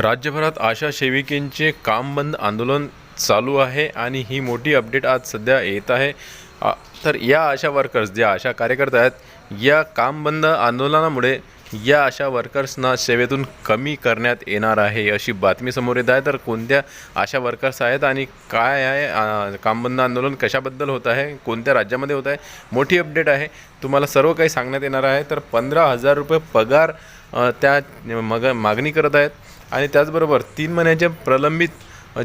राज्यभरात आशा सेविकेंचे काम बंद आंदोलन चालू आहे आणि ही मोठी अपडेट आज सध्या येत आहे. तर या आशा वर्कर्स ज्या आशा कार्यकर्ता आहेत या काम बंद आंदोलनामुळे या आशा वर्कर्सना सेवेतून कमी करण्यात येणार आहे अशी बातमी समोर येत आहे. तर कोणत्या आशा वर्कर्स आहेत आणि काय आहे कामबंद काम बंद आंदोलन कशाबद्दल होत आहे कोणत्या राज्यामध्ये होत आहे मोठी अपडेट आहे. तुम्हाला सर्व काही सांगण्यात येणार आहे. तर पंधरा हजार रुपये पगार त्या मग मागणी करत आहेत. आणि त्याचबरोबर तीन महिन्याच्या प्रलंबित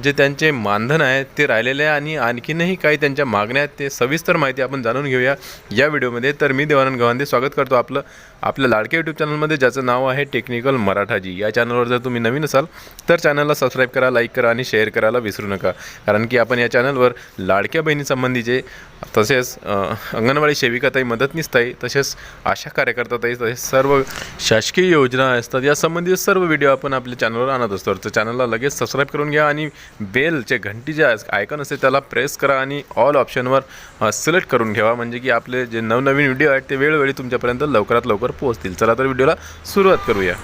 जे त्यांचे मानधन आहे ते राहिलेले आहे आणि आणखीनही काही त्यांच्या मागण्या आहेत ते सविस्तर माहिती आपण जाणून घेऊया या व्हिडिओमध्ये. तर मी देवानंद गव्हांदे स्वागत करतो आपलं आपल्या लाडक्या यूट्यूब चॅनलमध्ये ज्याचं नाव आहे टेक्निकल मराठाजी. या चॅनलवर जर तुम्ही नवीन असाल तर चॅनलला सबस्क्राईब करा लाईक करा आणि शेअर करायला विसरू नका. कारण की आपण या चॅनलवर लाडक्या बहिणीसंबंधीचे तसेच अंगणवाडी सेविकाताई मदतनीसताई तसेच आशा कार्यकर्ताताई तसेच सर्व शासकीय योजना असतात यासंबंधी सर्व व्हिडिओ आपण आपल्या चॅनलवर आणत असतो. तर चॅनलला लगेच सबस्क्राईब करून घ्या आणि बेलचे घंटी जे आयकन असते त्याला प्रेस करा आणि ऑल ऑप्शनवर सिलेक्ट करून ठेवा. म्हणजे की आपले जे नवनवीन व्हिडिओ आहेत ते वेळोवेळी तुमच्यापर्यंत लवकरात लवकर पोहोचतील. चला तर व्हिडिओला सुरुवात करूया.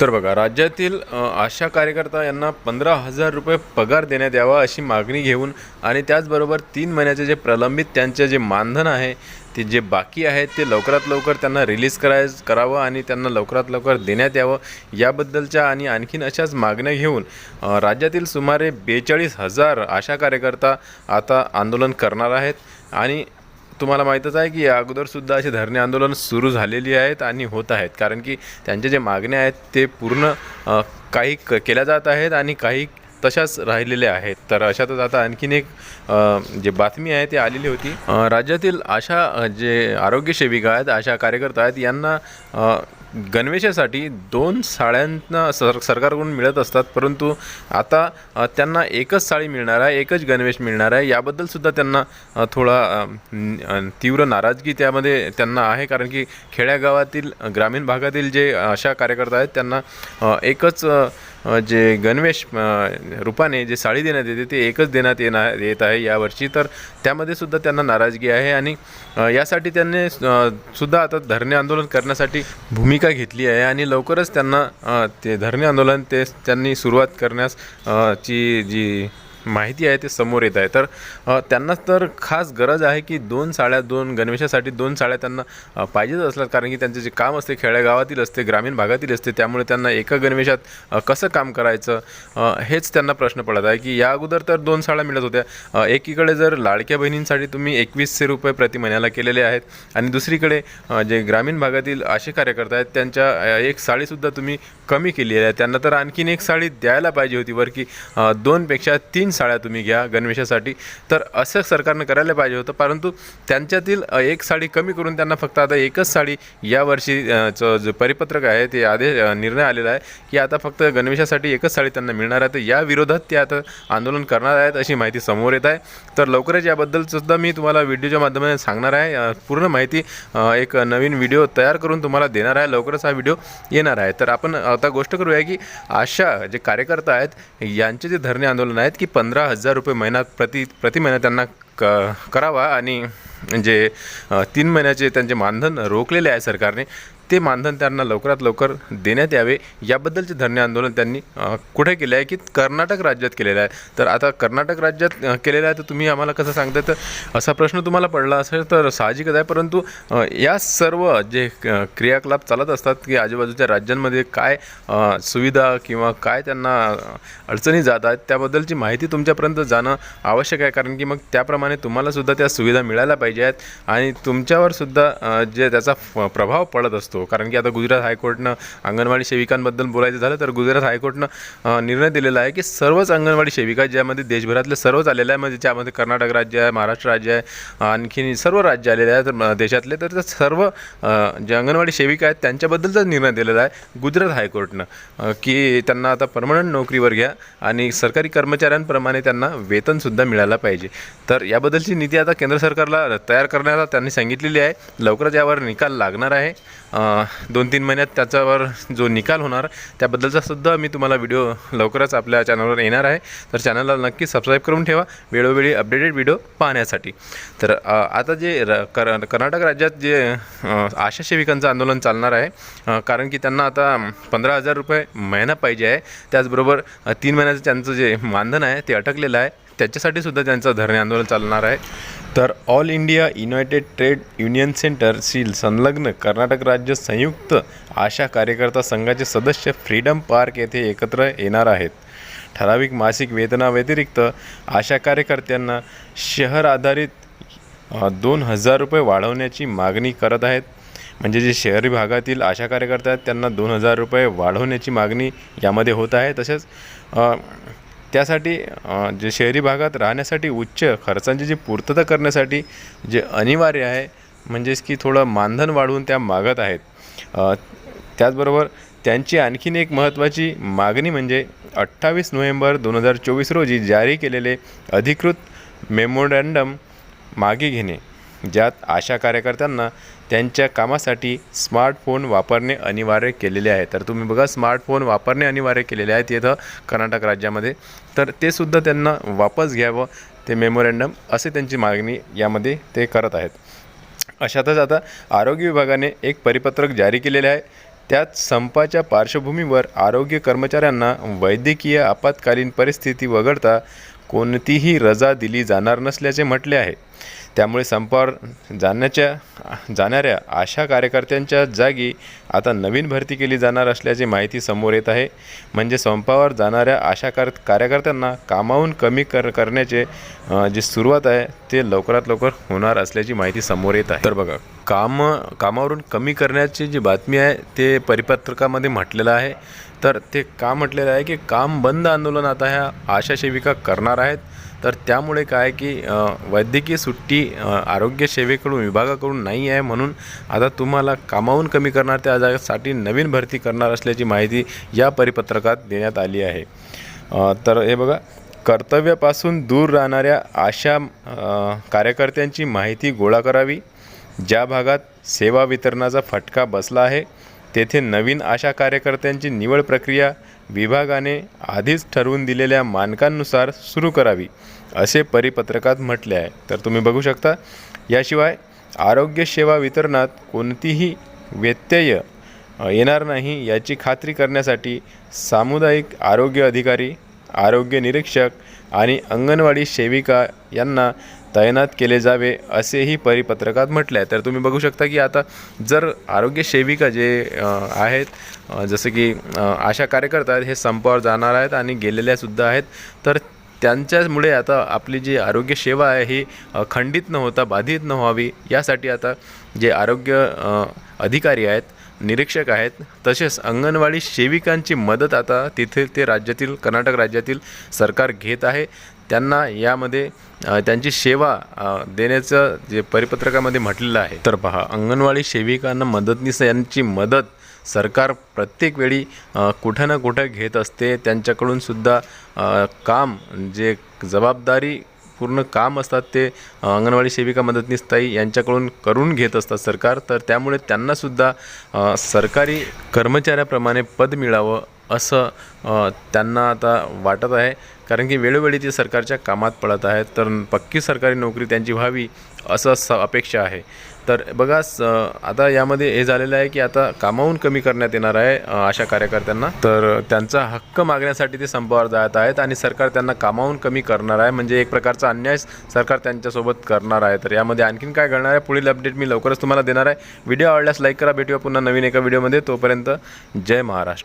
तर बघा राज्यातील आशा कार्यकर्ता यांना पंधरा हजार रुपये पगार देण्यात यावा अशी मागणी घेऊन आणि त्याचबरोबर तीन महिन्याचे जे प्रलंबित त्यांचे जे मानधन आहे ते जे बाकी आहेत ते लवकरात लवकर त्यांना रिलीज कराय करावं आणि त्यांना लवकरात लवकर देण्यात यावं याबद्दलच्या आणि आणखीन अशाच मागण्या घेऊन राज्यातील सुमारे बेचाळीस हजार आशा कार्यकर्ता आता आंदोलन करणार आहेत. आणि तुम्हाला माहीतच आहे की या अगोदरसुद्धा असे धरणे आंदोलन सुरू झालेली आहेत आणि होत आहेत. कारण की त्यांचे जे मागण्या आहेत ते पूर्ण काही क केल्या जात आहेत आणि काही तशाच राहिलेल्या आहेत. तर अशातच आता आणखीन एक जे बातमी आहे ती आलेली होती. राज्यातील अशा जे आरोग्य सेविका आहेत अशा कार्यकर्ता आहेत यांना गणवेशासाठी दोन साड्यांना सर सरकारकडून मिळत असतात. परंतु आता त्यांना एकच साडी मिळणार आहे एकच गणवेश मिळणार आहे. याबद्दलसुद्धा त्यांना थोडा तीव्र नाराजगी त्यामध्ये त्यांना आहे. कारण की खेड्यागावातील ग्रामीण भागातील जे अशा कार्यकर्ता आहेत त्यांना एकच जे गणवेश रूपाने जे साडी देण्यात येते ते एकच देण्यात येणार येत आहे यावर्षी. तर त्यामध्ये सुद्धा त्यांना नाराजगी आहे आणि यासाठी त्यांनी सुद्धा आता धरणे आंदोलन करण्यासाठी भूमिका घेतली आहे आणि लवकरच त्यांना ते धरणे आंदोलन ते त्यांनी सुरुवात करण्यास ची जी माहिती आहे ते समोर येत आहे. तर त्यांनाच त्यांना तर खास गरज आहे की दोन साड्या दोन गणवेशासाठी दोन साड्या त्यांना पाहिजेच असतात. कारण की त्यांचे जे काम असते खेड्यागावातील असते ग्रामीण भागातील असते त्यामुळे त्यांना एका गणवेशात कसं काम करायचं हेच त्यांना प्रश्न पडत आहे की या अगोदर तर दोन साड्या मिळत होत्या. एकीकडे जर लाडक्या बहिणींसाठी तुम्ही एकवीसशे रुपये प्रति महिन्याला केलेले आहेत आणि दुसरीकडे जे ग्रामीण भागातील असे कार्यकर्ते आहेत त्यांच्या एक साडीसुद्धा तुम्ही कमी केली आहे. त्यांना तर आणखीन एक साडी द्यायला पाहिजे होती बरं की दोनपेक्षा तीन साड्या तुम्ही घ्या गणवेशासाठी. तर असं सरकारनं करायला पाहिजे होतं. परंतु त्यांच्यातील एक साडी कमी करून त्यांना फक्त आता एकच साडी यावर्षी अ, जे परिपत्रक आहे ते आदेश निर्णय आलेला आहे की आता फक्त गणवेशासाठी एकच साडी त्यांना मिळणार आहे. तर या विरोधात ते आता आंदोलन करणार आहेत अशी माहिती समोर येत आहे. तर लवकरच याबद्दल सुद्धा मी तुम्हाला व्हिडिओच्या माध्यमाने सांगणार आहे. पूर्ण माहिती एक नवीन व्हिडिओ तयार करून तुम्हाला देणार आहे. लवकरच हा व्हिडिओ येणार आहे. तर आपण आता गोष्ट करूया की अशा जे कार्यकर्ता आहेत यांचे जे धरणे आंदोलन आहेत की पंधरा पंधरा हजार रुपये महिन्यात प्रति प्रति महिना त्यांना क करावा आणि जे तीन महिन्याचे त्यांचे मानधन रोखलेले आहे सरकारने ते मानधन त्यांना लवकरात लवकर देण्यात यावे. याबद्दलचे धरणे आंदोलन त्यांनी कुठे केले आहे की कर्नाटक राज्यात केलेलं आहे. तर आता कर्नाटक राज्यात केलेलं आहे तर तुम्ही आम्हाला कसं सांगता तर असा प्रश्न तुम्हाला पडला असेल तर साहजिकच आहे. परंतु या सर्व जे क- क्रियाकलाप चालत असतात की आजूबाजूच्या राज्यांमध्ये काय सुविधा किंवा काय त्यांना अडचणी जात आहेत त्याबद्दलची माहिती तुमच्यापर्यंत जाणं आवश्यक आहे. कारण की मग त्याप्रमाणे तुम्हालासुद्धा त्या सुविधा मिळायला पाहिजे आहेत. आणि तुमच्यावर सुद्धा जे त्याचा प्रभाव पडत असतो कारण की आता गुजरात हायकोर्टनं अंगणवाडी सेविकांबद्दल बोलायचं झालं तर गुजरात हायकोर्टनं निर्णय दिलेला आहे की सर्वच अंगणवाडी सेविका ज्यामध्ये देशभरातले सर्वच आलेले आहे म्हणजे ज्यामध्ये कर्नाटक राज्य आहे महाराष्ट्र राज्य आहे आणखीन सर्व राज्य आलेले आहेत तर देशातले तर सर्व जे अंगणवाडी सेविका आहेत त्यांच्याबद्दलचा निर्णय दिलेला आहे गुजरात हायकोर्टनं की त्यांना आता परमनंट नोकरीवर घ्या आणि सरकारी कर्मचाऱ्यांप्रमाणे त्यांना वेतनसुद्धा मिळायला पाहिजे. तर याबद्दलची नीती आता केंद्र सरकारला तयार करण्याला त्यांनी सांगितलेली आहे. लवकरच यावर निकाल लागणार आहे. दोन तीन महिन्यात त्याच्यावर जो निकाल होणार त्याबद्दलचा सुद्धा मी तुम्हाला व्हिडिओ लवकरच आपल्या चॅनलवर येणार आहे. तर चॅनलला नक्की सबस्क्राईब करून ठेवा. वेळोवेळी अपडेटेड व्हिडिओ पाहण्यासाठी. तर आता जे र कर कर्नाटक राज्यात जे आशा सेविकांचं आंदोलन चालणार आहे कारण की त्यांना आता पंधरा हजार रुपये महिना पाहिजे आहे. त्याचबरोबर तीन महिन्याचं त्यांचं जे मानधन आहे ते अटकलेलं आहे. त्याच्यासाठी सुद्धा त्यांचं धरणे आंदोलन चालणार आहे. तर all India united trade union सेंटरशी संलग्न कर्नाटक राज्य संयुक्त आशा कार्यकर्ता संघाचे सदस्य फ्रीडम पार्क येथे एकत्र येणार आहेत. ठराविक मासिक वेतनाव्यतिरिक्त आशा कार्यकर्त्यांना शहर आधारित दोन हजार रुपये वाढवण्याची मागणी करत आहेत. म्हणजे जे शहरी भागातील आशा कार्यकर्ते आहेत त्यांना दोन हजार रुपये वाढवण्याची मागणी यामध्ये होत आहे. तसेच त्यासाठी जे शहरी भागात राहण्यासाठी उच्च खर्चांची जी पूर्तता करण्यासाठी जे अनिवार्य आहे म्हणजेच की थोडं मानधन वाढवून त्या मागत आहेत. त्याचबरोबर त्यांची आणखीन एक महत्त्वाची मागणी म्हणजे अठ्ठावीस नोव्हेंबर दोन हजार चोवीस रोजी जारी केलेले अधिकृत मेमोरँडम मागे घेणे. ज्यात आशा कार्यकर्त्यांना त्यांच्या कामासाठी स्मार्टफोन वापरणे अनिवार्य केलेले आहे. तर तुम्ही बघा स्मार्टफोन वापरणे अनिवार्य केलेले आहेत इथं कर्नाटक राज्यामध्ये. तर ते सुद्धा त्यांना वापस घ्यावं ते मेमोरँडम असे त्यांची मागणी यामध्ये ते करत आहेत. अशातच आता आरोग्य विभागाने एक परिपत्रक जारी केलेले आहे. त्यात संपाच्या पार्श्वभूमीवर आरोग्य कर्मचाऱ्यांना वैद्यकीय आपत्कालीन परिस्थिती वगळता कोणतीही रजा दिली जाणार नसल्याचे म्हटले आहे. त्यामुळे संपावर जाण्याच्या जाणाऱ्या आशा कार्यकर्त्यांच्या जागी आता नवीन भरती केली जाणार असल्याची माहिती समोर येत आहे. म्हणजे संपावर जाणाऱ्या आशा कार कार्यकर्त्यांना कामाहून कमी कर करण्याचे जी जे सुरुवात आहे ते लवकरात लवकर होणार असल्याची माहिती समोर येत आहे. तर बघा काम कामावरून कमी करण्याची जी बातमी आहे ते परिपत्रकामध्ये म्हटलेलं आहे. तर ते का म्हटलेलं आहे की काम बंद आंदोलन आता ह्या आशा सेविका करणार आहेत. तर त्यामुळे काय की वैद्यकीय सुट्टी आरोग्यसेवेकडून विभागाकडून नाही आहे म्हणून आता तुम्हाला कामावून कमी करणार त्या जागासाठी नवीन भरती करणार असल्याची माहिती या परिपत्रकात देण्यात आली आहे. तर हे बघा कर्तव्यापासून दूर राहणाऱ्या आशा कार्यकर्त्यांची माहिती गोळा करावी. ज्या भागात सेवा वितरणाचा फटका बसला आहे तेथे नवीन आशा कार्यकर्त्यांची निवड प्रक्रिया विभागाने आधीच ठरवून दिलेल्या मानकांनुसार सुरू करावी असे परिपत्रकात म्हटले आहे. तर तुम्ही बघू शकता याशिवाय आरोग्य सेवा वितरणात कोणतीही व्यत्यय येणार नाही याची खात्री करण्यासाठी सामुदायिक आरोग्य अधिकारी आरोग्य निरीक्षक आणि अंगणवाडी सेविका यांना तैनात केले जावे असेही परिपत्रकात म्हटले आहे तर तुम्ही बघू शकता की आता जर आरोग्य सेविका जे आहेत जसं की आशा कार्यकर्ता आहेत हे संपावर जाणार आहेत आणि गेलेल्यासुद्धा आहेत तर त्यांच्यामुळे आता आपली जी आरोग्य सेवा आहे ही खंडित न होता बाधित न व्हावी यासाठी आता जे आरोग्य अधिकारी आहेत निरीक्षक आहेत. तसेच अंगणवाडी सेविकांची मदत आता तिथे ते राज्यातील कर्नाटक राज्यातील सरकार घेत आहे. त्यांना यामध्ये त्यांची सेवा देण्याचं जे परिपत्रकामध्ये म्हटलेलं आहे. तर पहा अंगणवाडी सेविकांना मदतनीस यांची मदत सरकार प्रत्येक वेळी कुठं ना कुठं घेत असते. त्यांच्याकडून सुद्धा काम जे जबाबदारी पूर्ण काम असतात ते अंगणवाडी सेविका मदतनीस ताई यांच्याकडून करून घेत असतात सरकार. तर त्यामुळे त्यांनासुद्धा सरकारी कर्मचाऱ्याप्रमाणे पद मिळावं असं त्यांना आता वाटत आहे. कारण की वेळोवेळी ते सरकारच्या कामात पडत आहेत. तर पक्की सरकारी नोकरी त्यांची व्हावी असं स अपेक्षा आहे. तर बघा स आता यामध्ये हे झालेलं आहे की आता कामावून कमी करण्यात येणार आहे अशा कार्यकर्त्यांना. तर त्यांचा हक्क मागण्यासाठी ते संपावर जात आहेत आणि सरकार त्यांना कामावून कमी करणार आहे. म्हणजे एक प्रकारचा अन्याय सरकार त्यांच्यासोबत करणार आहे. तर यामध्ये आणखीन काय घडणार आहे? पुढील अपडेट मी लवकरच तुम्हाला देणार आहे. व्हिडिओ आवडल्यास लाईक करा. भेटूया पुन्हा नवीन एका व्हिडिओमध्ये तोपर्यंत जय महाराष्ट्र.